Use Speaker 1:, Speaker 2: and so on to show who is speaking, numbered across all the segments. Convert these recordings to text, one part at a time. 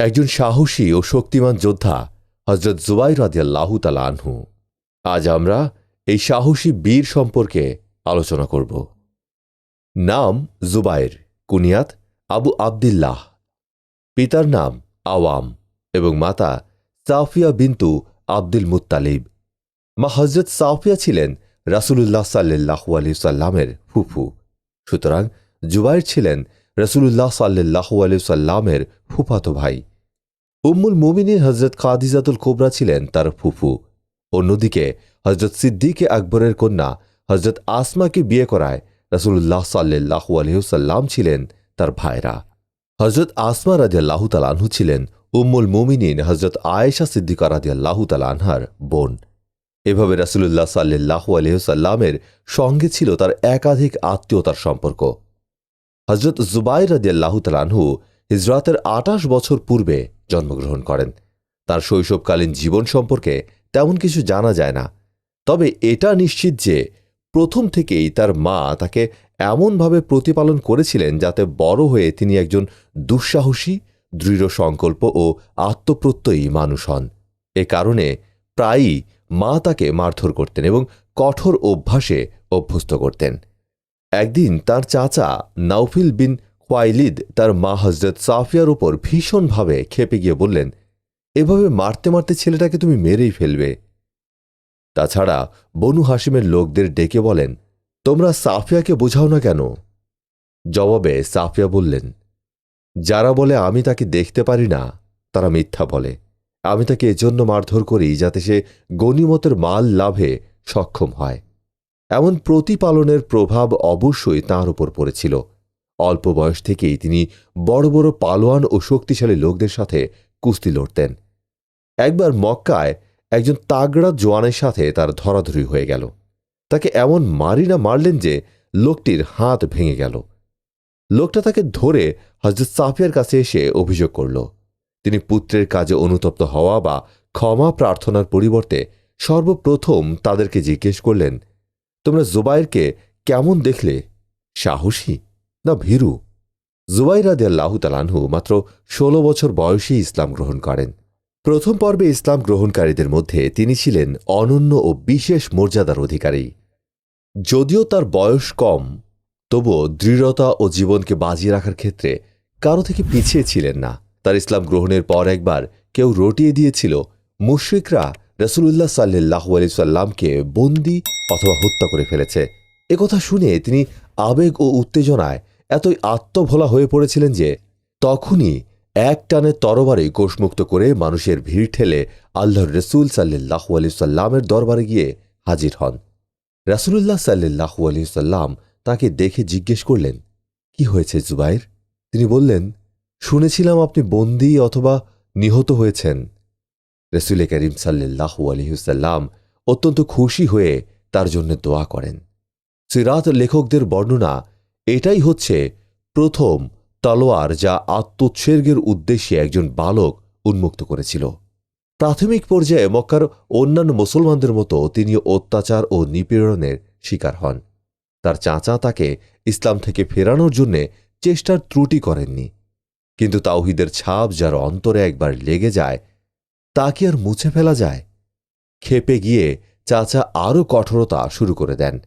Speaker 1: একজন সাহসী ও শক্তিমান যোদ্ধা হজরত জুবাই রাদিয়াল্লাহু তালা আনহু। আজ আমরা এই সাহসী বীর সম্পর্কে আলোচনা করব। নাম জুবাইর, কুনিয়াত আবু আবদিল্লাহ। পিতার নাম আওয়াম এবং মাতা সাফিয়া বিন্তু আব্দুল মুত্তালিব। মা হজরত সাফিয়া ছিলেন রাসুলুল্লাহ সাল্লাহু আলি সাল্লামের ফুফু। সুতরাং জুবাইর ছিলেন রসুলুল্লাহ সাল্লাহু আলি সাল্লামের ফুফাতো ভাই। উম্মুল মুমিনীর হজরত কাদিজাতুল কোবরা ছিলেন তার ফুফু। অন্যদিকে হজরত সিদ্দিকে আকবরের কন্যা হজরত আসমাকে বিয়ে করায় রসুল্লাহ সাল্লাহু আলহিহসাল্লাম ছিলেন তার ভাইরা। হজরত আসমা রাজিয়াল্লাহু তালাহু ছিলেন উম্মুল মুমিনিন হজরত আয়েশা সিদ্দিকা রাজিয়াল্লাহু তালানহার বোন। এভাবে রাসুলুল্লাহ সাল্লাহু আলহিহসাল্লামের সঙ্গে ছিল তার একাধিক আত্মীয়তার সম্পর্ক। হজরত জুবাই রাজিয়াল্লাহু তালানহু হিজরাতের আটাশ বছর পূর্বে জন্মগ্রহণ করেন। তার শৈশবকালীন জীবন সম্পর্কে তেমন কিছু জানা যায় না। তবে এটা নিশ্চিত যে প্রথম থেকেই তার মা তাকে এমনভাবে প্রতিপালন করেছিলেন যাতে বড় হয়ে তিনি একজন দুঃসাহসী, দৃঢ় সংকল্প ও আত্মপ্রত্যয়ী মানুষ হন। এ কারণে প্রায়ই মা তাকে মারধর করতেন এবং কঠোর অভ্যাসে অভ্যস্ত করতেন। একদিন তার চাচা নাউফিল বিন খোয়াইলিদ তার মা হজরত সাফিয়ার উপর ভীষণভাবে খেপে গিয়ে বললেন, এভাবে মারতে মারতে ছেলেটাকে তুমি মেরেই ফেলবে। তাছাড়া বনু হাসিমের লোকদের ডেকে বলেন, তোমরা সাফিয়াকে বোঝাও না কেন? জবাবে সাফিয়া বললেন, যারা বলে আমি তাকে দেখতে পারি না, তারা মিথ্যা বলে। আমি তাকে এজন্য মারধর করি যাতে সে গণিমতের মাল লাভে সক্ষম হয়। এমন প্রতিপালনের প্রভাব অবশ্যই তাঁর উপর পড়েছিল। অল্প বয়স থেকেই তিনি বড় বড় পালোয়ান ও শক্তিশালী লোকদের সাথে কুস্তি লড়তেন। একবার মক্কায় একজন তাগড়া জোয়ানের সাথে তার ধরাধরি হয়ে গেল। তাকে এমন মারি না মারলেন যে লোকটির হাত ভেঙে গেল। লোকটা তাকে ধরে হজরত সাফিয়ার কাছে এসে অভিযোগ করল। তিনি পুত্রের কাজে অনুতপ্ত হওয়া বা ক্ষমা প্রার্থনার পরিবর্তে সর্বপ্রথম তাদেরকে জিজ্ঞেস করলেন, তোমরা জুবাইরকে কেমন দেখলে? সাহসী? না ভীরু। জুবাইরাদ আল্লাহ তালানহু মাত্র ষোলো বছর বয়সে ইসলাম গ্রহণ করেন। প্রথম পর্বে ইসলাম গ্রহণকারীদের মধ্যে তিনি ছিলেন অনন্য ও বিশেষ মর্যাদার অধিকারী। যদিও তার বয়স কম, তবুও দৃঢ়তা ও জীবনকে বাজিয়ে রাখার ক্ষেত্রে কারও থেকে পিছিয়ে ছিলেন না। তার ইসলাম গ্রহণের পর একবার কেউ রটিয়ে দিয়েছিল, মুশ্রিকরা রসুল্লাহ সাল্লাহ আলি সাল্লামকে বন্দি অথবা হত্যা করে ফেলেছে। একথা শুনে তিনি আবেগ ও উত্তেজনায় এতই আত্মভোলা হয়ে পড়েছিলেন যে তখনই এক টানে তরবারে কোষমুক্ত করে মানুষের ভিড় ঠেলে আল্লাহর রসুল সাল্লাহ আলি সাল্লামের দরবারে গিয়ে হাজির হন। রাসুলুল্লাহ সাল্লাহ আলি সাল্লাম তাকে দেখে জিজ্ঞেস করলেন, কি হয়েছে জুবাইর? তিনি বললেন, শুনেছিলাম আপনি বন্দি অথবা নিহত হয়েছেন। রসুল করিম সাল্লাহ আলহিসাল্লাম অত্যন্ত খুশি হয়ে তার জন্য দোয়া করেন। সিরাত লেখকদের বর্ণনা এটাই হচ্ছে প্রথম তলোয়ার যা আত্মোৎসর্গের উদ্দেশ্যে একজন বালক উন্মুক্ত করেছিল। প্রাথমিক পর্যায়ে মক্কার অন্যান্য মুসলমানদের মতো তিনি অত্যাচার ও নিপীড়নের শিকার হন। তার চাচা তাকে ইসলাম থেকে ফেরানোর জন্যে চেষ্টার ত্রুটি করেননি। কিন্তু তাওহিদের ছাপ যার অন্তরে একবার লেগে যায়, তা কি আর মুছে ফেলা যায়? খেপে গিয়ে চাচা আরও কঠোরতা শুরু করে দেন।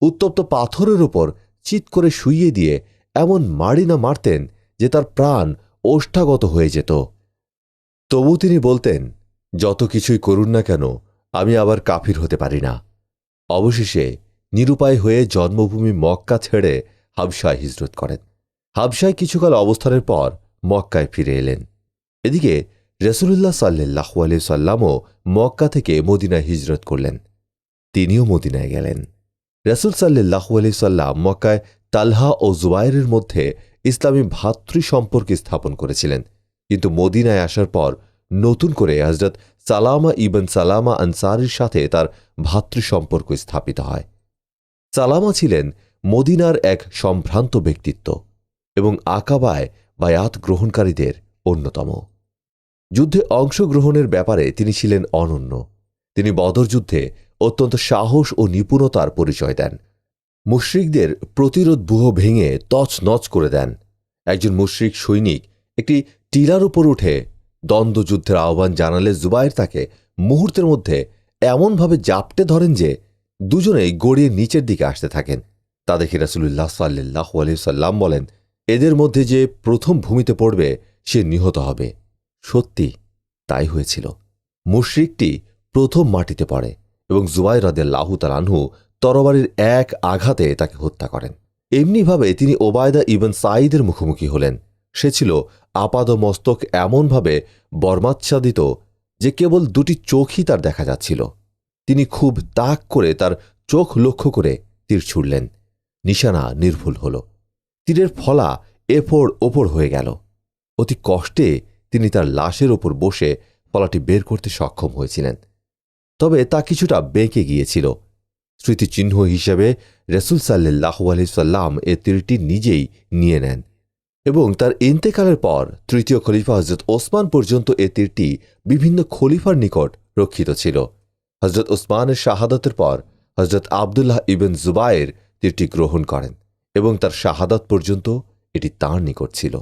Speaker 1: উত্তপ্ত পাথরের ওপর চিৎ করে শুইয়ে দিয়ে এমন মারি না মারতেন যে তার প্রাণ ওষ্ঠাগত হয়ে যেত। তবু তিনি বলতেন, যত কিছুই করুন না কেন, আমি আবার কাফির হতে পারি না। অবশেষে নিরুপায় হয়ে জন্মভূমি মক্কা ছেড়ে হাবসায় হিজরত করেন। হাবসায় কিছুকাল অবস্থানের পর মক্কায় ফিরে এলেন। এদিকে রসুল্লাহ সাল্লাহ আলি সাল্লামও মক্কা থেকে মদিনায় হিজরত করলেন। তিনিও মদিনায় গেলেন। রসুল সাল্লাহ সাল্লাম মক্কায় তালহা ও জুবাইরের মধ্যে ইসলামী ভাতৃ সম্পর্ক স্থাপন করেছিলেন। কিন্তু মদিনায় আসার পর নতুন করে হজরত সালামা ইবন সালামা আনসারির সাথে তার ভাতৃ সম্পর্ক স্থাপিত হয়। সালামা ছিলেন মদিনার এক সম্ভ্রান্ত ব্যক্তিত্ব এবং আকাবায় বায়াত গ্রহণকারীদের অন্যতম। যুদ্ধে অংশগ্রহণের ব্যাপারে তিনি ছিলেন অনন্য। তিনি বদর যুদ্ধে অত্যন্ত সাহস ও নিপুণতার পরিচয় দেন। মুশ্রিকদের প্রতিরোধ বুহ ভেঙে তছনছ করে দেন। একজন মুশ্রিক সৈনিক একটি টিলার উপর উঠে দ্বন্দ্বযুদ্ধের আহ্বান জানালে জুবায়ের তাকে মুহূর্তের মধ্যে এমনভাবে জাপটে ধরেন যে দুজনেই গড়িয়ে নিচের দিকে আসতে থাকেন। তা দেখে রাসুলুল্লাহ সাল্লাহ সাল্লাম বলেন, এদের মধ্যে যে প্রথম ভূমিতে পড়বে, সে নিহত হবে। সত্যি, তাই হয়েছিল। মুশরিকটি প্রথম মাটিতে পড়ে। এবং জুবাই রাদের লাহু তালানহু তরবারির এক আঘাতে তাকে হত্যা করেন। এমনিভাবে তিনি ওবায়দা ইবন সাঈদের মুখোমুখি হলেন। সে ছিল আপাদ মস্তক এমনভাবে বর্মাচ্ছাদিত যে কেবল দুটি চোখই তার দেখা যাচ্ছিল। তিনি খুব তাক করে তার চোখ লক্ষ্য করে তীর ছুড়লেন। নিশানা নির্ভুল হল। তীরের ফলা এপর ওপর হয়ে গেল। অতি কষ্টে তিনি তার লাশের ওপর বসে ফলাটি বের করতে সক্ষম হয়েছিলেন। তবে তা কিছুটা বেঁকে গিয়েছিল। স্মৃতিচিহ্ন হিসেবে রসুল সাল্লাহ সাল্লাম এ তীরটি নিজেই নিয়ে নেন এবং তার ইন্তেকালের পর তৃতীয় খলিফা হজরত ওসমান পর্যন্ত এ তীরটি বিভিন্ন খলিফার নিকট রক্ষিত ছিল। হজরত ওসমানের শাহাদতের পর হজরত আবদুল্লাহ ইবেন জুবায়ের তীরটি গ্রহণ করেন এবং তার শাহাদাত পর্যন্ত এটি তাঁর নিকট ছিল।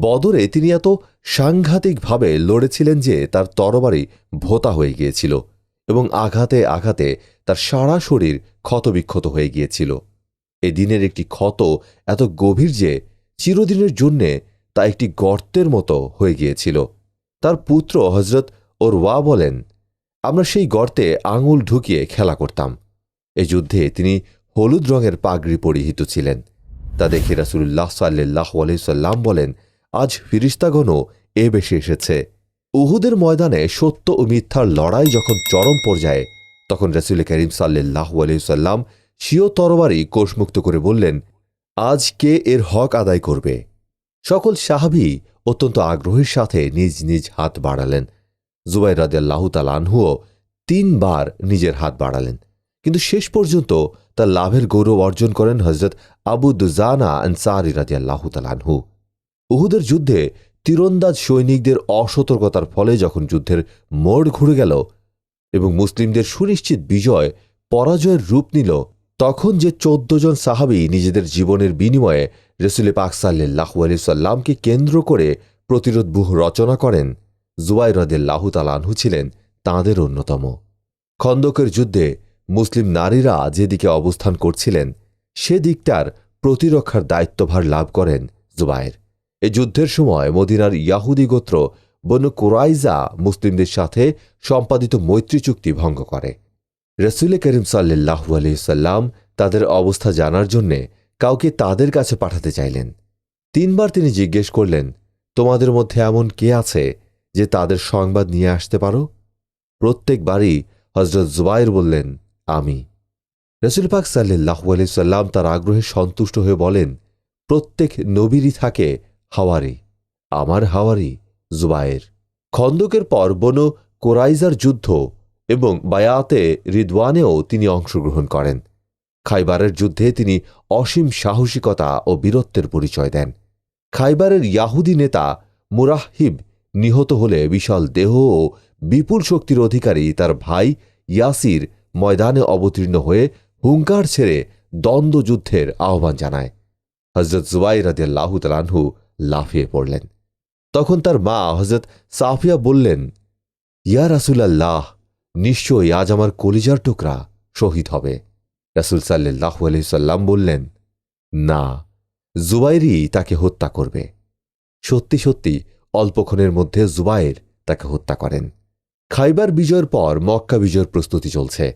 Speaker 1: বদরে তিনি এত সাংঘাতিকভাবে লড়েছিলেন যে তার তরবারি ভোতা হয়ে গিয়েছিল। এবং আঘাতে আঘাতে তার সারা শরীর ক্ষতবিক্ষত হয়ে গিয়েছিল। এ দিনের একটি ক্ষত এত গভীর যে চিরদিনের জন্যে তা একটি গর্তের মতো হয়ে গিয়েছিল। তার পুত্র হজরত ওর ওয়া বলেন, আমরা সেই গর্তে আঙুল ঢুকিয়ে খেলা করতাম। এ যুদ্ধে তিনি হলুদ রঙের পাগড়ি পরিহিত ছিলেন। তা দেখে রাসুল্লাহ সাল্লাহ সাল্লাম বলেন, আজ ফিরিস্তাগণও এ বেশি এসেছে। উহুদের ময়দানে সত্য ও মিথ্যার লড়াই যখন চরম পর্যায়ে, তখন রসুল করিম সাল্লাহ সাল্লাম স্বীয় তরবারি কোষমুক্ত করে বললেন, আজ কে এর হক আদায় করবে? সকল সাহাবি অত্যন্ত আগ্রহের সাথে নিজ নিজ হাত বাড়ালেন। জুবাই রাদিয়াল্লাহ তালানহুও তিনবার নিজের হাত বাড়ালেন। কিন্তু শেষ পর্যন্ত তার লাভের গৌরব অর্জন করেন হজরত আবু দুজানা আনসারি রাদিয়াল্লাহ তালানহু উহুদের যুদ্ধে তীরন্দাজ সৈনিকদের অসতর্কতার ফলে যখন যুদ্ধের মোড় ঘুরে গেল এবং মুসলিমদের সুনিশ্চিত বিজয়, পরাজয়ের রূপ নিল, তখন যে চোদ্দ জন সাহাবি নিজেদের জীবনের বিনিময়ে রসুল পাক সাল্লাহ সাল্লামকে কেন্দ্র করে প্রতিরোধ বুহ রচনা করেন জুয়াই রদেল্লাহ তালানহু ছিলেন তাঁদের অন্যতম। খন্দকের যুদ্ধে মুসলিম নারীরা যেদিকে অবস্থান করছিলেন সে দিকটার প্রতিরক্ষার দায়িত্বভার লাভ করেন জুবায়ের এ যুদ্ধের সময় মদিনার ইয়াহুদি গোত্র বনু কুরাইজা মুসলিমদের সাথে সম্পাদিত মৈত্রী চুক্তি ভঙ্গ করে। রসুল করিম সাল্লাহ সাল্লাম তাদের অবস্থা জানার জন্যে কাউকে তাদের কাছে পাঠাতে চাইলেন। তিনবার তিনি জিজ্ঞেস করলেন, তোমাদের মধ্যে এমন কে আছে যে তাদের সংবাদ নিয়ে আসতে পারো? প্রত্যেকবারই হজরত জুবাইর বললেন, আমি। রসুল পাক সাল্লাহ সাল্লাম তার আগ্রহে সন্তুষ্ট হয়ে বলেন, প্রত্যেক নবীরই থাকে হাওয়ারি, আমার হাওয়ারি জুবায়ের খন্দকের পর বনু কোরাইজার যুদ্ধ এবং বায়াতে রিদওয়ানেও তিনি অংশগ্রহণ করেন। খাইবারের যুদ্ধে তিনি অসীম সাহসিকতা ও বীরত্বের পরিচয় দেন। খাইবারের ইয়াহুদি নেতা মুরাহিব নিহত হলে বিশাল দেহ ও বিপুল শক্তির অধিকারী তার ভাই ইয়াসির ময়দানে অবতীর্ণ হয়ে হুঙ্কার ছেড়ে দ্বন্দ্বযুদ্ধের আহ্বান জানায়। হজরত জুবাই রাদিয়াল্লাহু তালানহু লাফিয়ে পড়লেন। তখন তার মা হজরত সাফিয়া বললেন, ইয়া রাসুলাল্লাহ, নিশ্চয়ই আজ আমার কলিজার টুকরা শহীদ হবে। রাসুল সাল্লাহ সাল্লাম বললেন, না, জুবাইরই তাকে হত্যা করবে। সত্যি সত্যি অল্পক্ষণের মধ্যে জুবাইর তাকে হত্যা করেন। খাইবার বিজয়ের পর মক্কা বিজয়ের প্রস্তুতি চলছে।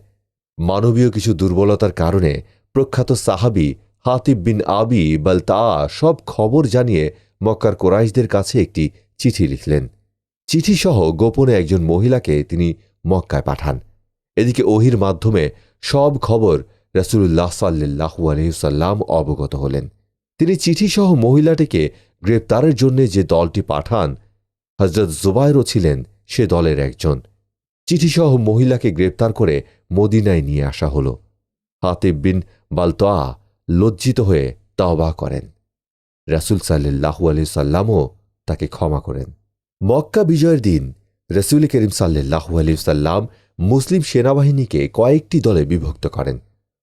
Speaker 1: মানবীয় কিছু দুর্বলতার কারণে প্রখ্যাত সাহাবি হাতিব বিন আবি বালতা সব খবর জানিয়ে মক্কার কোরাইশদের কাছে একটি চিঠি লিখলেন। চিঠিসহ গোপনে একজন মহিলাকে তিনি মক্কায় পাঠান। এদিকে ওহির মাধ্যমে সব খবর রাসুল্লাহ সাল্লাহু আলহিসাল্লাম অবগত হলেন। তিনি চিঠিসহ মহিলাটিকে গ্রেপ্তারের জন্য যে দলটি পাঠান হজরত জুবাইরও ছিলেন সে দলের একজন। চিঠিসহ মহিলাকে গ্রেপ্তার করে মদিনায় নিয়ে আসা হল। হাতিব বিন বালতোয়া লজ্জিত হয়ে তাওবা করেন। রাসুল সাল্লাহু আলি সাল্লামও তাকে ক্ষমা করেন। মক্কা বিজয়ের দিন রসুল করিম সাল্লাহু আলি সাল্লাম মুসলিম সেনাবাহিনীকে কয়েকটি দলে বিভক্ত করেন।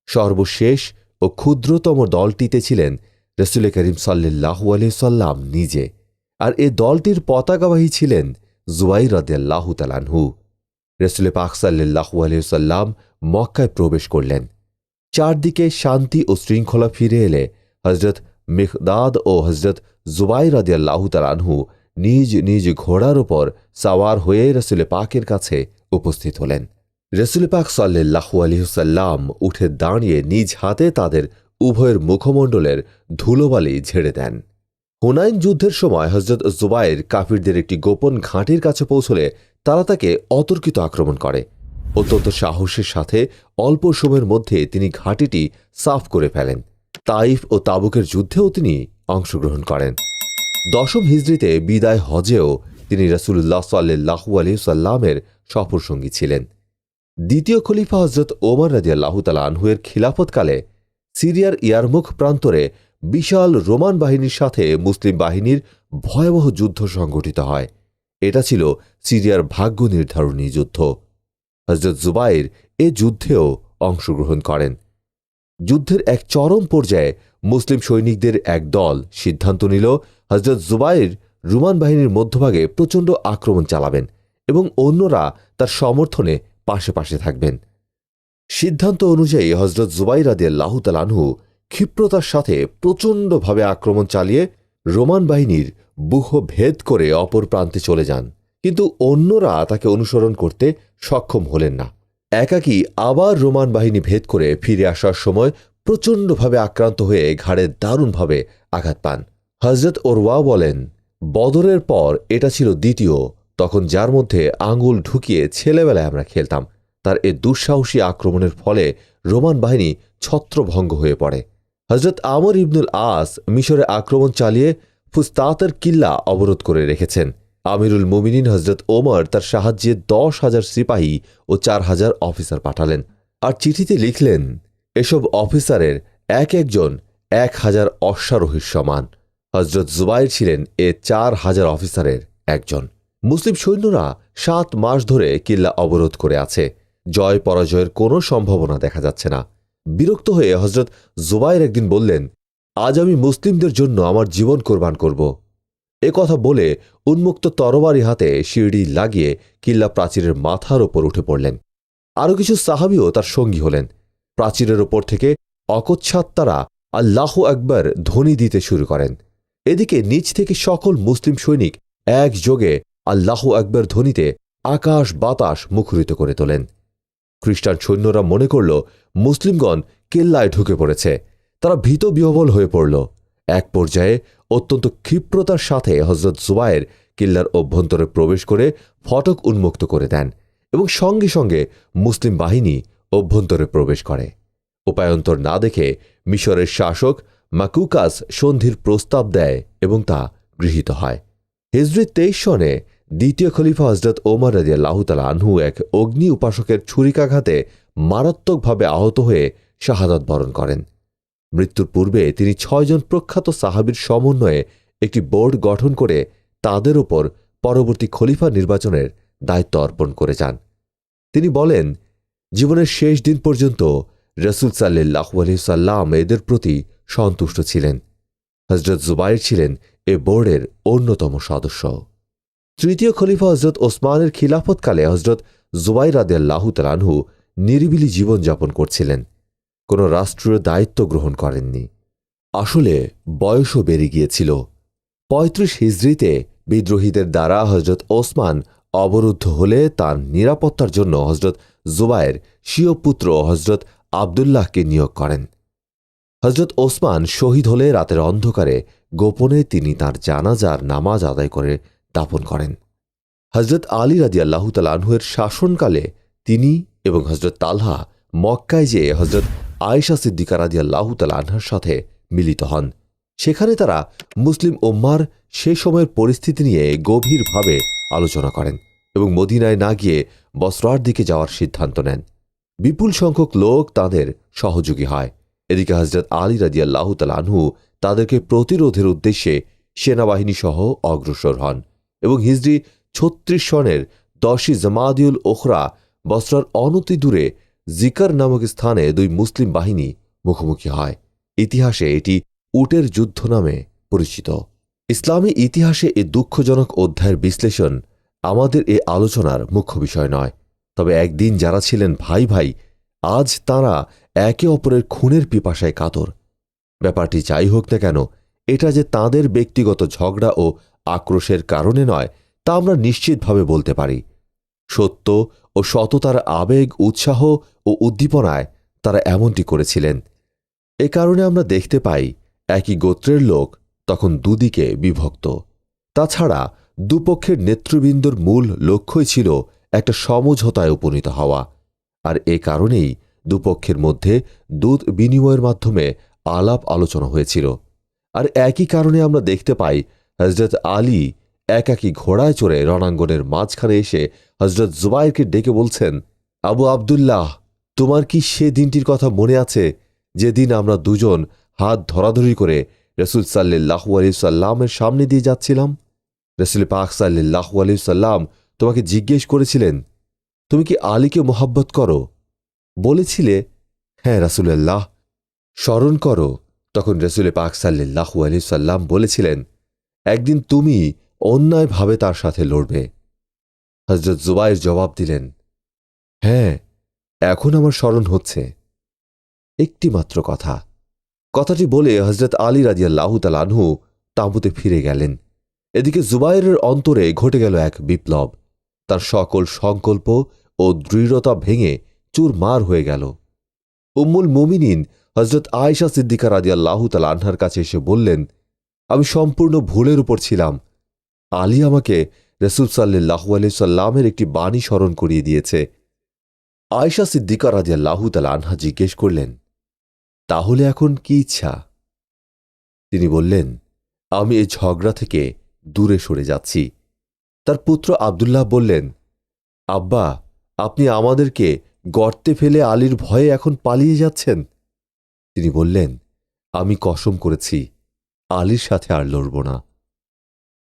Speaker 1: সর্বশেষ ও ক্ষুদ্রতম দলটিতে ছিলেন রসুল করিম সাল্লাহু আলি সাল্লাম নিজে আর এ দলটির পতাকাবাহী ছিলেন জুবাইর রাদিয়াল্লাহ তালানহু রসুল পাক সাল্লাহু আলহিসাল্লাম মক্কায় প্রবেশ করলেন। চারদিকে শান্তি ও শৃঙ্খলা ফিরে এলে হজরত মিখদাদ ও হজরত জুবাই রাদিয়াল্লাহু তালানহু নিজ নিজ ঘোড়ার ওপর সাওয়ার হয়ে রসুল পাকের কাছে উপস্থিত হলেন। রসুল পাক সাল্লাহু আলহিসাল্লাম উঠে দাঁড়িয়ে নিজ হাতে তাদের উভয়ের মুখমণ্ডলের ধুলোবালি ঝেড়ে দেন। হুনাইন যুদ্ধের সময় হজরত জুবাইর কাফিরদের একটি গোপন ঘাঁটির কাছে পৌঁছলে তারা তাকে অতর্কিত আক্রমণ করে। অত্যন্ত সাহসের সাথে অল্প সময়ের মধ্যে তিনি ঘাঁটিটি সাফ করে ফেলেন। তাইফ ও তাবুকের যুদ্ধেও তিনি অংশগ্রহণ করেন। দশম হিজড়িতে বিদায় হজেও তিনি রাসুল্লাহ সাল্লাহু আলহিসাল্লামের সফরসঙ্গী ছিলেন। দ্বিতীয় খলিফা হজরত ওমর রাজিয়াল্লাহ তালা আনহুয়ের খিলাফতকালে সিরিয়ার ইয়ারমুখ প্রান্তরে বিশাল রোমান বাহিনীর সাথে মুসলিম বাহিনীর ভয়াবহ যুদ্ধ সংঘটিত হয়। এটা ছিল সিরিয়ার ভাগ্য নির্ধারণী যুদ্ধ। হজরত জুবাইর এ যুদ্ধেও অংশগ্রহণ করেন। যুদ্ধের এক চরম পর্যায়ে মুসলিম সৈনিকদের এক দল সিদ্ধান্ত নিল হজরত জুবাইর রুমান বাহিনীর মধ্যভাগে প্রচণ্ড আক্রমণ চালাবেন এবং অন্যরা তার সমর্থনে পাশে পাশে থাকবেন। সিদ্ধান্ত অনুযায়ী হজরত জুবাই রাদিয়াল্লাহ তালানহু ক্ষিপ্রতার সাথে প্রচণ্ডভাবে আক্রমণ চালিয়ে রোমান বাহিনীর বুহ ভেদ করে অপর প্রান্তে চলে যান। কিন্তু অন্যরা তাকে অনুসরণ করতে সক্ষম হলেন না। একাকী আবার রোমান বাহিনী ভেদ করে ফিরে আসার সময় প্রচণ্ডভাবে আক্রান্ত হয়ে ঘাড়ে দারুণভাবে আঘাত পান। হজরত ওরওয়া বলেন, বদরের পর এটা ছিল দ্বিতীয়, তখন যার মধ্যে আঙুল ঢুকিয়ে ছেলেবেলায় আমরা খেলতাম। তার এ দুঃসাহসী আক্রমণের ফলে রোমান বাহিনী ছত্রভঙ্গ হয়ে পড়ে। হজরত আমর ইবনুল আস মিশরে আক্রমণ চালিয়ে ফুস্তাতের কিল্লা অবরোধ করে রেখেছেন। আমিরুল মুমিনিন হজরত ওমর তার সাহায্যে দশ হাজার সিপাহী ও চার হাজার অফিসার পাঠালেন। আর চিঠিতে লিখলেন, এসব অফিসারের এক একজন এক হাজার অশ্বারোহীর সমান। হজরত জুবাইর ছিলেন এ চার হাজার অফিসারের একজন। মুসলিম সৈন্যরা সাত মাস ধরে কিল্লা অবরোধ করে আছে। জয় পরাজয়ের কোনো সম্ভাবনা দেখা যাচ্ছে না। বিরক্ত হয়ে হজরত জুবাইর একদিন বললেন, আজ আমি মুসলিমদের জন্য আমার জীবন কোরবান করব। এ কথা বলে উন্মুক্ত তরবারি হাতে শিরডি লাগিয়ে কিল্লা প্রাচীরের মাথার ওপর উঠে পড়লেন। আরও কিছু সাহাবিও তার সঙ্গী হলেন। প্রাচীরের ওপর থেকে অকচ্ছাত তারা আল্লাহ আকবর ধ্বনি দিতে শুরু করেন। এদিকে নিচ থেকে সকল মুসলিম সৈনিক একযোগে আল্লাহ আকবর ধ্বনিতে আকাশ বাতাস মুখরিত করে তোলেন। খ্রিস্টান সৈন্যরা মনে করল, মুসলিমগণ কেল্লায় ঢুকে পড়েছে। তারা ভীত বিহবল হয়ে পড়ল। এক পর্যায়ে অত্যন্ত ক্ষিপ্রতার সাথে হজরত জুবায়ের কিল্লার অভ্যন্তরে প্রবেশ করে ফটক উন্মুক্ত করে দেন এবং সঙ্গে সঙ্গে মুসলিম বাহিনী অভ্যন্তরে প্রবেশ করে। উপায়ন্তর না দেখে মিশরের শাসক মাকুকাস সন্ধির প্রস্তাব দেয় এবং তা গৃহীত হয়। হিজরি তেইশ সনে দ্বিতীয় খলিফা হজরত ওমর রাজিয়াল্লাহতালা আনহু এক অগ্নি উপাসকের ছুরিকাঘাতে মারাত্মকভাবে আহত হয়ে শাহাদত বরণ করেন। মৃত্যুর পূর্বে তিনি ছয়জন প্রখ্যাত সাহাবির সমন্বয়ে একটি বোর্ড গঠন করে তাদের ওপর পরবর্তী খলিফা নির্বাচনের দায়িত্ব অর্পণ করে যান। তিনি বলেন, জীবনের শেষ দিন পর্যন্ত রসুল সাল্লাহ সাল্লাম এদের প্রতি সন্তুষ্ট ছিলেন। হজরত জুবাইর ছিলেন এ বোর্ডের অন্যতম সদস্য। তৃতীয় খলিফা হজরত ওসমানের খিলাফতকালে হজরত জুবাইর জুবাই রাদেল্লাহ তালানহু নিরিবিলি জীবনযাপন করছিলেন। কোনো রাষ্ট্রীয় দায়িত্ব গ্রহণ করেননি। আসলে বয়সও বেড়ে গিয়েছিল। পঁয়ত্রিশ হিজড়িতে বিদ্রোহীদের দ্বারা হজরত ওসমান অবরুদ্ধ হলে তার নিরাপত্তার জন্য হজরত জুবায়ের স্বীয় পুত্র হজরত আবদুল্লাহকে নিয়োগ করেন। হজরত ওসমান শহীদ হলে রাতের অন্ধকারে গোপনে তিনি তার জানাজার নামাজ আদায় করে দাপন করেন। হজরত আলী রাজি আল্লাহতালাহুয়ের শাসনকালে তিনি এবং হজরত তালহা মক্কায় যেয়ে হজরত আয়েশা সিদ্দিকা রাজি আল্লাহতালাহার সাথে মিলিত হন, সেখানে তারা মুসলিম ওম্মার সে সময়ের পরিস্থিতি নিয়ে গভীরভাবে আলোচনা করেন এবং মদিনায় না গিয়ে বসরার দিকে যাওয়ার সিদ্ধান্ত নেন। বিপুল সংখ্যক লোক তাদের সহযোগী হয়। এদিকে হজরত আলী রাজি আল্লাহ তালাহু তাদেরকে প্রতিরোধের উদ্দেশ্যে সেনাবাহিনী সহ অগ্রসর হন এবং হিজড়ি ছত্রিশ সনের দশই জামাদিউল ওখরা বসরার অনতি দূরে জিকার নামক স্থানে দুই মুসলিম বাহিনী মুখোমুখি হয়। ইতিহাসে এটি উটের যুদ্ধ নামে পরিচিত। ইসলামী ইতিহাসে এ দুঃখজনক অধ্যায়ের বিশ্লেষণ আমাদের এ আলোচনার মুখ্য বিষয় নয়। তবে একদিন যারা ছিলেন ভাই ভাই, আজ তারা একে অপরের খুনের পিপাসায় কাতর। ব্যাপারটি যাই হোক না কেন, এটা যে তাদের ব্যক্তিগত ঝগড়া ও আক্রোশের কারণে নয়, তা আমরা নিশ্চিতভাবে বলতে পারি। সত্য ও সততার আবেগ, উৎসাহ ও উদ্দীপনায় তারা এমনটি করেছিলেন। এ কারণে আমরা দেখতে পাই একই গোত্রের লোক তখন দুদিকে বিভক্ত। তাছাড়া দুপক্ষের নেতৃবৃন্দর মূল লক্ষ্যই ছিল একটা সমঝোতায় উপনীত হওয়া। আর এ কারণেই দুপক্ষের মধ্যে দুধ বিনিময়ের মাধ্যমে আলাপ আলোচনা হয়েছিল। আর একই কারণে আমরা দেখতে পাই হজরত আলী একাকী ঘোড়ায় চড়ে রণাঙ্গনের মাঝখানে এসে হজরত জুবাইরকে ডেকে বলছেন, আবু আবদুল্লাহ, তোমার কি সে দিনটির কথা মনে আছে যেদিন আমরা দুজন হাত ধরাধরি করে রসুল সাল্লাহ আলি সাল্লামের সামনে দিয়ে যাচ্ছিলাম? রসুল পাক সাল্লাহ আলি সাল্লাম তোমাকে জিজ্ঞেস করেছিলেন, তুমি কি আলীকে মোহাব্বত করো? বলেছিলে হ্যাঁ রাসুলাল্লাহ, স্মরণ করো। তখন রসুল পাক সাল্লাহ আলি সাল্লাম বলেছিলেন, একদিন তুমি অন্যায়ভাবে তার সাথে লড়বে। হজরত জুবাইর জবাব দিলেন হ্যাঁ এখন আমার স্মরণ হচ্ছে। একটি মাত্র কথা। কথাটি বলে হজরত আলী রাজিয়াল্লাহ তালানহু তাঁবুতে ফিরে গেলেন। এদিকে জুবাইরের অন্তরে ঘটে গেল এক বিপ্লব। তার সকল সংকল্প ও দৃঢ়তা ভেঙে চুরমার হয়ে গেল। উম্মুল মুমিনিন হজরত আয়সা সিদ্দিকা রাজিয়াল্লাহ তালানহার কাছে এসে বললেন, আমি সম্পূর্ণ ভুলের উপর ছিলাম। আলী আমাকে রসুল সাল্লাহ আলি সাল্লামের একটি বাণী স্মরণ করিয়ে দিয়েছে। আয়সা সিদ্দিকা রাজিয়াল্লাহু তালা আনহা জিজ্ঞেস করলেন, তাহলে এখন কি ইচ্ছা? তিনি বললেন, আমি এই ঝগড়া থেকে দূরে সরে যাচ্ছি। তার পুত্র আবদুল্লাহ বললেন, আব্বা, আপনি আমাদেরকে গর্তে ফেলে আলীর ভয়ে এখন পালিয়ে যাচ্ছেন? তিনি বললেন, আমি কসম করেছি, আলীর সাথে আর লড়ব না।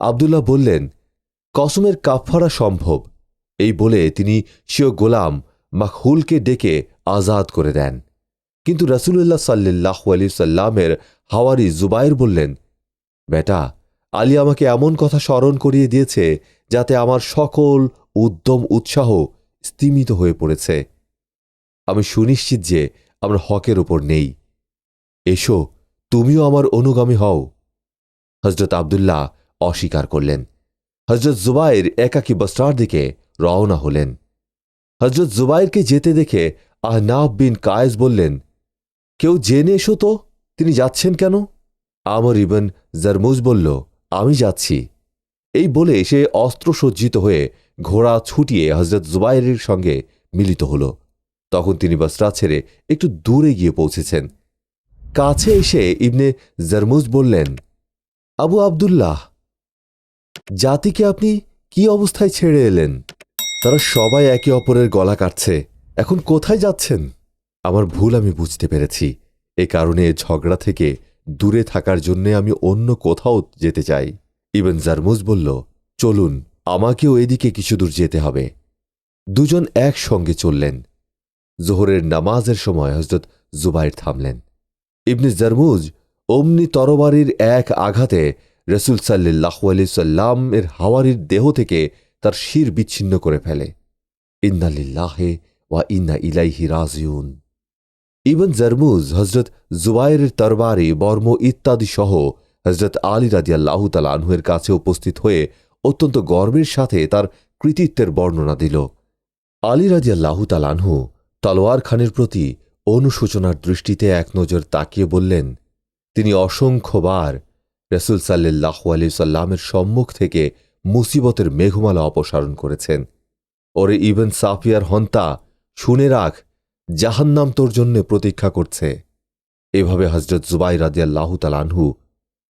Speaker 1: আবদুল্লাহ বললেন, কসমের কাফারা সম্ভব। এই বলে তিনি সিও গোলাম মাকহুলকে ডেকে আজাদ করে দেন। কিন্তু রসুল্লাহ সাল্লাহ আলি সাল্লামের হাওয়ারি জুবাইর বললেন, বেটা, আলী আমাকে এমন কথা স্মরণ করিয়ে দিয়েছে যাতে আমার সকল উদ্যম উৎসাহ স্তিমিত হয়ে পড়েছে। আমি সুনিশ্চিত যে আমরা হকের ওপর নেই। এসো, তুমিও আমার অনুগামী হও। হজরত আবদুল্লাহ অস্বীকার করলেন। হজরত জুবাইর একাকী বস্ত্রার দিকে রওনা হলেন। হজরত জুবাইরকে যেতে দেখে আহনাব বিন কায়েস বললেন, কেউ জেনে এসো তো, তিনি যাচ্ছেন কেন? আমর ইবন জারমুজ বলল, আমি যাচ্ছি। এই বলে সে অস্ত্র সজ্জিত হয়ে ঘোড়া ছুটিয়ে হজরত জুবাইরের সঙ্গে মিলিত হল। তখন তিনি বস্ত্রা ছেড়ে একটু দূরে গিয়ে পৌঁছেছেন। কাছে এসে ইবনে জারমুজ বললেন, আবু আবদুল্লাহ জাতিকে আপনি কি অবস্থায় ছেড়ে এলেন? তারা সবাই একে অপরের গলা কাটছে। এখন কোথায় যাচ্ছেন? আমার ভুল আমি বুঝতে পেরেছি। এ কারণে ঝগড়া থেকে দূরে থাকার জন্যে আমি অন্য কোথাও যেতে চাই। ইবেন জারমুজ বলল, চলুন, আমাকেও এদিকে কিছু দূর যেতে হবে। দুজন একসঙ্গে চললেন। জোহরের নামাজের সময় হজরত জুবাইর থামলেন। ইবনে জারমুজ অমনি তরবারির এক আঘাতে রসুল সাল্লাহ আলি সাল্লাম এর হাওয়ারির দেহ থেকে তার শির বিচ্ছিন্ন করে ফেলে। ইন্নালিল্লাহে ওয়া ইন্না ইলাইহি রাজিউন। ইবন জারমুজ হজরত জুবাইরের তরবারি, বর্ম ইত্যাদি সহ হজরত আলী রাজিয়াল্লাহ তালানহুয়ের কাছে উপস্থিত হয়ে অত্যন্ত গর্বের সাথে তার কৃতিত্বের বর্ণনা দিল। আলী রাজিয়াল্লাহ তালানহু তলোয়ার খানের প্রতি অনুশোচনার দৃষ্টিতে এক নজর তাকিয়ে বললেন, তিনি অসংখ্যবার রসুল সাল্লাহ আলি সাল্লামের সম্মুখ থেকে মুসিবতের মেঘমালা অপসারণ করেছেন। ওরে ইবেন সাফিয়ার হন্তা শুনে রাখ, জাহান্নাম তোর জন্যে প্রতীক্ষা করছে। এভাবে হজরত জুবাই রাদিয়াল্লাহ তালানহু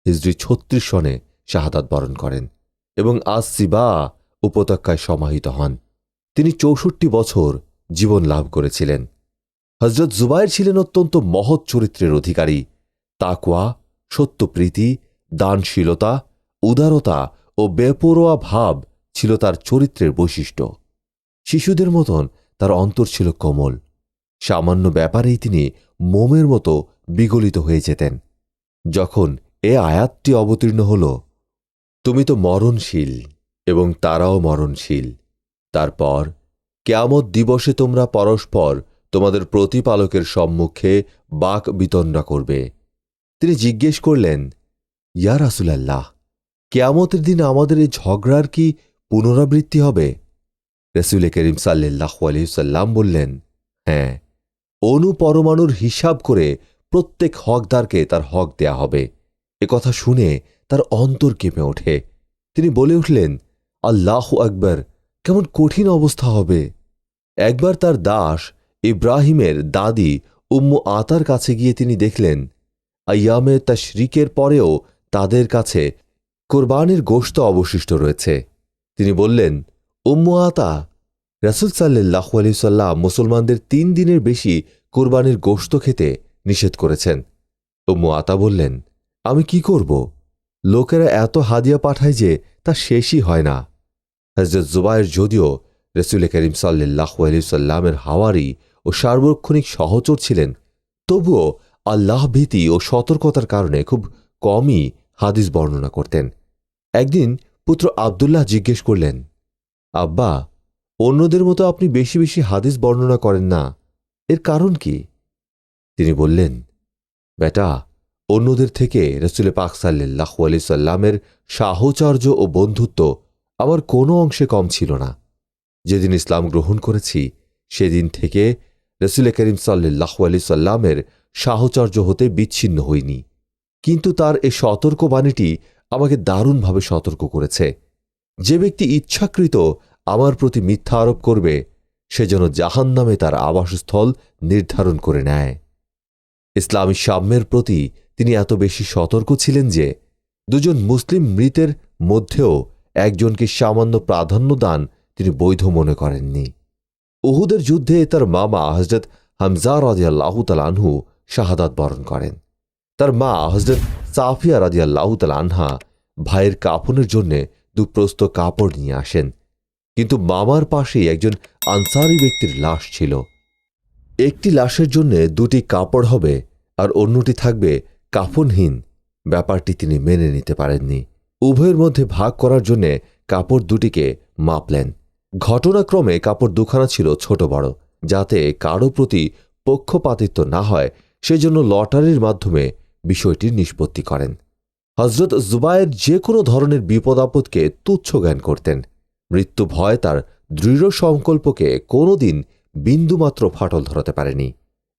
Speaker 1: হিজরি ছত্রিশ সনে শাহাদাত বরণ করেন এবং আজ সিবা উপত্যকায় সমাহিত হন। তিনি চৌষট্টি বছর জীবন লাভ করেছিলেন। হজরত জুবাইর ছিলেন অত্যন্ত মহৎ চরিত্রের অধিকারী। তাকওয়া, সত্যপ্রীতি দানশীলতা, উদারতা ও বেপরোয়া ভাব ছিল তার চরিত্রের বৈশিষ্ট্য। শিশুদের মতন তার অন্তর ছিল কোমল। সামান্য ব্যাপারেই তিনি মোমের মতো বিগলিত হয়ে যেতেন। যখন এ আয়াতটি অবতীর্ণ হল, তুমি তো মরণশীল এবং তারাও মরণশীল। তারপর কেয়ামত দিবসে তোমরা পরস্পর তোমাদের প্রতিপালকের সম্মুখে বাক বিতণ্ডা করবে। তিনি জিজ্ঞেস করলেন ইয়া রাসুলাল্লাহ, কেয়ামতের দিন আমাদের এই ঝগড়ার কি পুনরাবৃত্তি হবে? রসুল করিম সাল্লাহ আলহিসাল্লাম বললেন হ্যাঁ অনু পরমাণুর হিসাব করে প্রত্যেক হকদারকে তার হক দেয়া হবে। এ কথা শুনে তার অন্তর কেঁপে ওঠে। তিনি বলে উঠলেন, আল্লাহ আকবর, কেমন কঠিন অবস্থা হবে। একবার তার দাস ইব্রাহিমের দাদি উম্মু আতার কাছে গিয়ে তিনি দেখলেন, আয়ামে তাশরিকের পরেও তাদের কাছে কোরবানির গোশত অবশিষ্ট রয়েছে। তিনি বললেন, উম্মু আতা, রাসুল সাল্লাহ সাল্লাম মুসলমানদের তিন দিনের বেশি কোরবানির গোশত খেতে নিষেধ করেছেন। উম্মু আতা বললেন, আমি কি করব? লোকেরা এত হাদিয়া পাঠায় যে তা শেষই হয় না। হজরত জুবাইর যদিও রসুল করিম সাল্লাহ সাল্লামের হাওয়ারি ও সার্বক্ষণিক সহচর ছিলেন, তবুও আল্লাহ ভীতি ও সতর্কতার কারণে খুব কমই হাদিস বর্ণনা করতেন। একদিন পুত্র আবদুল্লাহ জিজ্ঞেস করলেন, আব্বা, অন্যদের মতো আপনি বেশি বেশি হাদিস বর্ণনা করেন না, এর কারণ কি? তিনি বললেন, বেটা, অন্যদের থেকে রসুল পাক সাল্লাহ আলি সাল্লামের সাহচর্য ও বন্ধুত্ব আমার কোনো অংশে কম ছিল না। যেদিন ইসলাম গ্রহণ করেছি, সেদিন থেকে রসুল করিম সাল্লাহ আলি সাল্লামের সাহচর্য হতে বিচ্ছিন্ন হইনি। কিন্তু তার এ সতর্ক বাণীটি আমাকে দারুণভাবে সতর্ক করেছে। যে ব্যক্তি ইচ্ছাকৃত আমার প্রতি মিথ্যা আরোপ করবে, সে যেন জাহান নামে তার আবাসস্থল নির্ধারণ করে নেয়। ইসলামী সাম্যের প্রতি তিনি এত বেশি সতর্ক ছিলেন যে, দুজন মুসলিম মৃতের মধ্যেও একজনকে সামান্য প্রাধান্য দান তিনি বৈধ মনে করেননি। উহুদের যুদ্ধে তার মামা হজরত হামজা রাজিয়াল্লাহ আনহু শাহাদাত বরণ করেন। তার মা হজরত সাফিয়া রাজিয়াল্লাহ আনহা ভাইয়ের কাফনের জন্যে দুপ্রস্ত কাপড় নিয়ে আসেন। কিন্তু মামার পাশেই একজন আনসারি ব্যক্তির লাশ ছিল। একটি লাশের জন্য দুটি কাপড় হবে আর অন্যটি থাকবে কাফনহীন। ব্যাপারটি তিনি মেনে নিতে পারেননি। উভয়ের মধ্যে ভাগ করার জন্যে কাপড় দুটিকে মাপলেন। ঘটনাক্রমে কাপড় দুখানা ছিল ছোট বড়, যাতে কারও প্রতি পক্ষপাতিত্ব না হয়, সেজন্য লটারির মাধ্যমে বিষয়টির নিষ্পত্তি করেন। হজরত জুবায়ের যে কোনো ধরনের বিপদ আপদকে তুচ্ছ জ্ঞান করতেন। মৃত্যু ভয় তার দৃঢ় সংকল্পকে কোনোদিন বিন্দুমাত্র ফাটল ধরাতে পারেনি।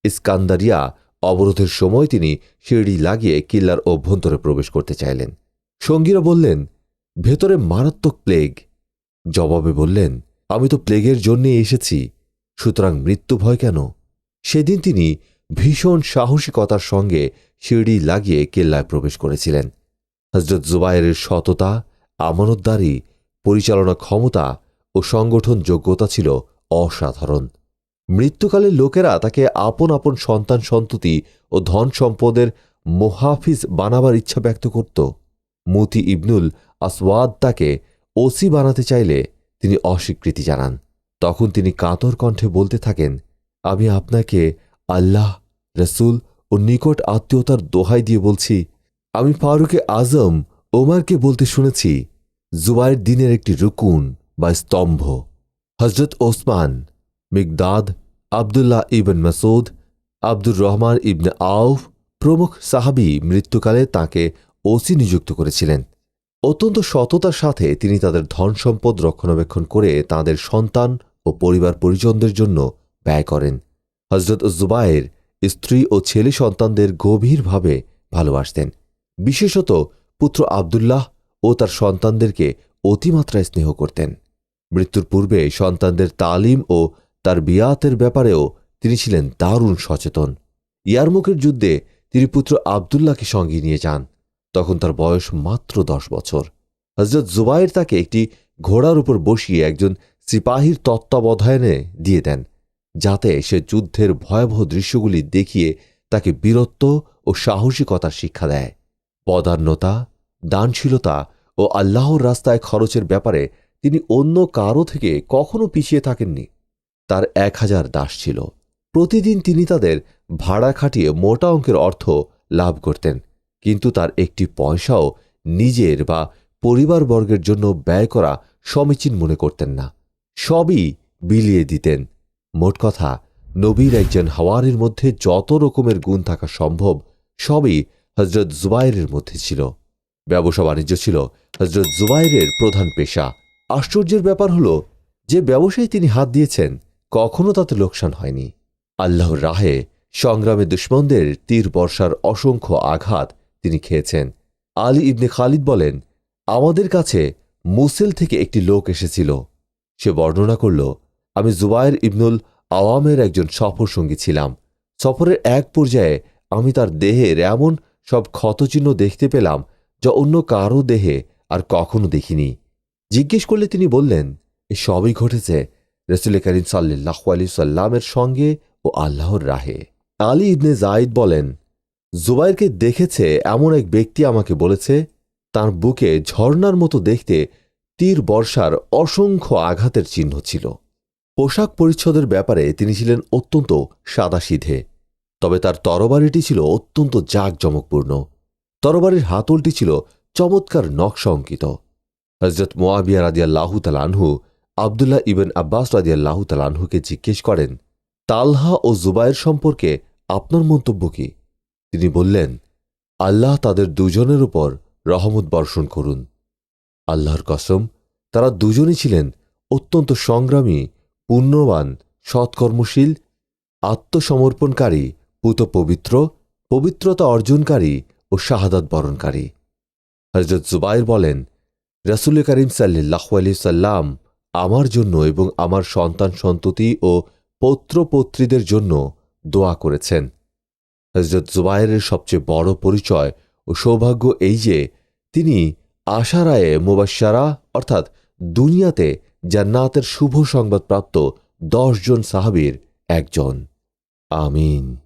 Speaker 1: ইস্কান্দারিয়া অবরোধের সময় তিনি সিঁড়ি লাগিয়ে কিল্লার অভ্যন্তরে প্রবেশ করতে চাইলেন। সঙ্গীরা বললেন, ভেতরে মারাত্মক প্লেগ। জবাবে বললেন, আমি তো প্লেগের জন্যে এসেছি। সুতরাং মৃত্যু ভয় কেন? সেদিন তিনি ভীষণ সাহসিকতার সঙ্গে সিঁড়ি লাগিয়ে কেল্লায় প্রবেশ করেছিলেন। হজরত জুবায়ের সততা, আমানতদারি, পরিচালনা ক্ষমতা ও সংগঠন যোগ্যতা ছিল অসাধারণ। মৃত্যুকালে লোকেরা তাকে আপন আপন সন্তান সন্ততি ও ধন সম্পদের মোহাফিজ বানাবার ইচ্ছা ব্যক্ত করত। মুতি ইবনুল আসওয়াদ তাকে ওসি বানাতে চাইলে তিনি অস্বীকৃতি জানান। তখন তিনি কাতর কণ্ঠে বলতে থাকেন, আমি আপনাকে আল্লাহ, রসুল ও নিকট আত্মীয়তার দোহাই দিয়ে বলছি, আমি ফারুকে আজম ওমারকে বলতে শুনেছি, জুবাইর দিনের একটি রুকুন বা স্তম্ভ। হজরত ওসমান, মিগদাদ, আবদুল্লাহ ইবন মাসুদ আব্দুর রহমান ইবনে আউফ প্রমুখ সাহাবি মৃত্যুকালে তাকে ওসি নিযুক্ত করেছিলেন। অত্যন্ত সততার সাথে তিনি তাদের ধন সম্পদ রক্ষণাবেক্ষণ করে তাদের সন্তান ও পরিবার পরিজনদের জন্য ব্যয় করেন। হজরত জুবায়ের স্ত্রী ও ছেলে সন্তানদের গভীরভাবে ভালোবাসতেন। বিশেষত পুত্র আবদুল্লাহ ও তার সন্তানদেরকে অতিমাত্রায় স্নেহ করতেন। মৃত্যুর পূর্বে সন্তানদের তালিম ও তার বিয়াতের ব্যাপারেও তিনি ছিলেন দারুণ সচেতন। ইয়ারমুখের যুদ্ধে তিনি পুত্র আবদুল্লাহকে সঙ্গে নিয়ে যান। তখন তার বয়স মাত্র দশ বছর। হজরত জুবাইর তাকে একটি ঘোড়ার উপর বসিয়ে একজন সিপাহীর তত্ত্বাবধানে দিয়ে দেন। যাতে সে যুদ্ধের ভয়াবহ দৃশ্যগুলি দেখিয়ে তাকে বীরত্ব ও সাহসিকতার শিক্ষা দেয়। পদান্নতা, দানশীলতা ও আল্লাহর রাস্তায় খরচের ব্যাপারে তিনি অন্য কারও থেকে কখনো পিছিয়ে থাকেননি। তার এক হাজার দাস ছিল। প্রতিদিন তিনি তাদের ভাড়া খাটিয়ে মোটা অঙ্কের অর্থ লাভ করতেন, কিন্তু তার একটি পয়সাও নিজের বা পরিবারবর্গের জন্য ব্যয় করা সমীচীন মনে করতেন না। সবই বিলিয়ে দিতেন। মোট কথা, নবীর একজন হাওয়ারের মধ্যে যত রকমের গুণ থাকা সম্ভব, সবই হজরত জুবাইরের মধ্যে ছিল। ব্যবসা বাণিজ্য ছিল হজরত জুবাইরের প্রধান পেশা। আশ্চর্যের ব্যাপার হল, যে ব্যবসায় তিনি হাত দিয়েছেন, কখনো তাতে লোকসান হয়নি। আল্লাহর রাহে সংগ্রামে দুশ্মনদের তীর বর্ষার অসংখ্য আঘাত তিনি খেয়েছেন। আলী ইবনে খালিদ বলেন, আমাদের কাছে মুসেল থেকে একটি লোক এসেছিল। সে বর্ণনা করল আমি জুবায়ের ইবনুল আওয়ামের একজন সফর সঙ্গী ছিলাম। সফরের এক পর্যায়ে আমি তার দেহের এমন সব ক্ষতচিহ্ন দেখতে পেলাম যা অন্য কারও দেহে আর কখনো দেখিনি। জিজ্ঞেস করলে তিনি বললেন, এ সবই ঘটেছে রসুল করিম সাল্লাহ আলী সাল্লামের সঙ্গে ও আল্লাহর রাহে। আলী ইবনে জাইদ বলেন, জুবাইরকে দেখেছে এমন এক ব্যক্তি আমাকে বলেছে, তার বুকে ঝর্ণার মতো দেখতে তীর বর্ষার অসংখ্য আঘাতের চিহ্ন ছিল। পোশাক পরিচ্ছদের ব্যাপারে তিনি ছিলেন অত্যন্ত সাদাসিধে, তবে তার তরবারিটি ছিল অত্যন্ত জাঁকজমকপূর্ণ। তরবারির হাতলটি ছিল চমৎকার নকশা অঙ্কিত। হজরত মোয়াবিয়া রাদিয়াল্লাহু তালানহু আবদুল্লাহ ইবেন আব্বাস রাদিয়াল্লাহু তালানহুকে জিজ্ঞেস করেন, তালহা ও জুবায়ের সম্পর্কে আপনার মন্তব্য কি? তিনি বললেন, আল্লাহ তাদের দুজনের উপর রহমত বর্ষণ করুন। আল্লাহর কসম, তারা দুজনই ছিলেন অত্যন্ত সংগ্রামী পুণ্যবান, সৎকর্মশীল, আত্মসমর্পণকারী পুত পবিত্র পবিত্রতা অর্জনকারী ও শাহাদাত বরণকারী। হজরত জুবাইর বলেন, রসুল করিম সাল্লাহ আলি সাল্লাম আমার জন্য এবং আমার সন্তান সন্ততি ও পৌত্রপত্রীদের জন্য দোয়া করেছেন। হজরত জুবাইরের সবচেয়ে বড় পরিচয় ও সৌভাগ্য এই যে, তিনি আশারায়ে মুবাসারা অর্থাৎ দুনিয়াতে জান্নাতের শুভ সংবাদপ্রাপ্ত দশজন সাহাবের একজন। আমিন।